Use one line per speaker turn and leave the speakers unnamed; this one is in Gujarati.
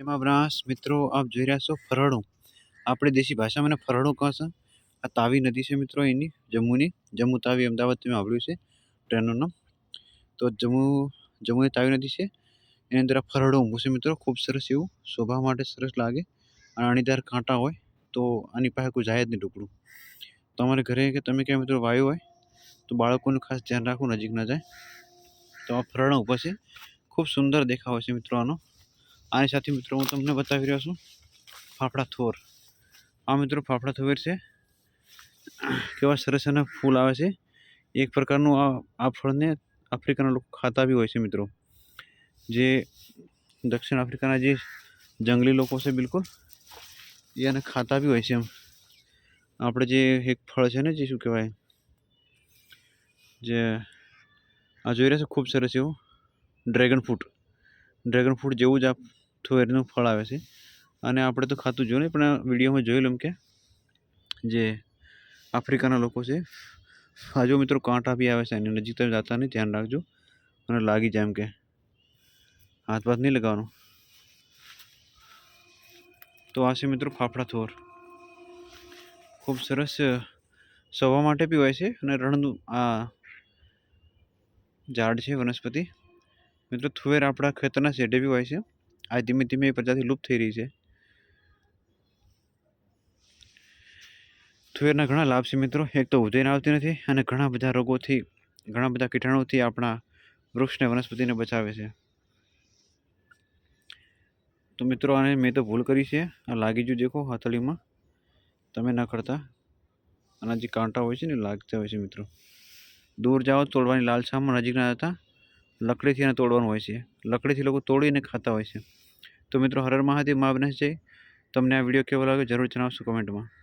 એમાં બ્રાસ મિત્રો, આપ જોઈ રહ્યા છો ફરડું આપણે દેશી ભાષામાં ફરડું કહે છે આ તાવી નદી છે, મિત્રો, એની, જમ્મુની. જમ્મુ તાવી અમદાવાદ તમે સાંભળ્યું છે, ટ્રેનનું નામ. તો જમ્મુ, જમ્મુની તાવી નદી છે, એની અંદર આ ફરડું ઊંઘું છે, મિત્રો. ખૂબ સરસ એવું, શોભા માટે સરસ લાગે. અને અણીદાર કાંટા હોય, તો આની પાસે કોઈ જાય જ નહીં ટુકડું તમારે ઘરે કે તમે ક્યાં મિત્રો, વાયુ હોય, તો બાળકોનું ખાસ ધ્યાન રાખવું, નજીક ન જાય. તો આ ફરડા ઉપર છે. ખૂબ સુંદર દેખાવ છે, મિત્રો, આનો. આની સાથે મિત્રો હું તમને બતાવી રહ્યો છું ફાફડા થોર. આ મિત્રો ફાફડા થોર છે. કેવા સરસ એના ફૂલ આવે છે. એક પ્રકારનું આ આ ફળને આફ્રિકાના લોકો ખાતા બી હોય છે મિત્રો. જે દક્ષિણ આફ્રિકાના જે જંગલી લોકો છે બિલકુલ, એ એને ખાતા બી હોય છે એમ. આપણે જે એક ફળ છે ને, જે શું કહેવાય? જે, આ જોઈ રહ્યા છો? ખૂબ સરસ એવું ડ્રેગન ફ્રૂટ. ડ્રેગન ફ્રૂટ જેવું જ આ થુવેરનું ફળ આવે છે. અને આપણે તો ખાતું જોયું નહીં, પણ આ વિડીયોમાં જોઈ લઉં કે જે આફ્રિકાના લોકો છે, આ જો મિત્રો કાંટા બી આવે છે, એની નજીક તમે જતા નહીં, ધ્યાન રાખજો. અને લાગી જાય એમ કે. હાથ પાથ નહીં લગાવવાનો. તો આ છે મિત્રો ફાફડા થોર ખૂબ સરસ સવા માટે બી હોય છે અને રણનું આ ઝાડ છે વનસ્પતિ. મિત્રો થુવેર આપણા ખેતરના શેઢે બી હોય છે. આ ધીમે ધીમે એ પ્રજાતિ લુપ્ત થઈ રહી છે. થુવેરના ઘણા લાભ છે મિત્રો. એક તો ઉધઈને આવતી નથી અને ઘણા બધા રોગોથી, ઘણા બધા કીટાણુથી આપણા વૃક્ષને વનસ્પતિને બચાવે છે. તો મિત્રો આને મેં તો ભૂલ કરી છે. આ લાગી જ્યું દેખો હથેળીમાં. તમે ન કરતા. આના જે કાંટા હોય છે ને લાગતા હોય છે મિત્રો. દૂર જાઓ તોડવાની લાલસામાં નજીક ના જતા લકડીથી એને તોડવાનું હોય છે. લકડીથી લોકો તોડીને ખાતા હોય છે. તો મિત્રો હરર મહાદેવ મા બનાસ જય. તમને આ વીડિયો કેવો લાગ્યો જરૂર જણાવશો કમેન્ટમાં.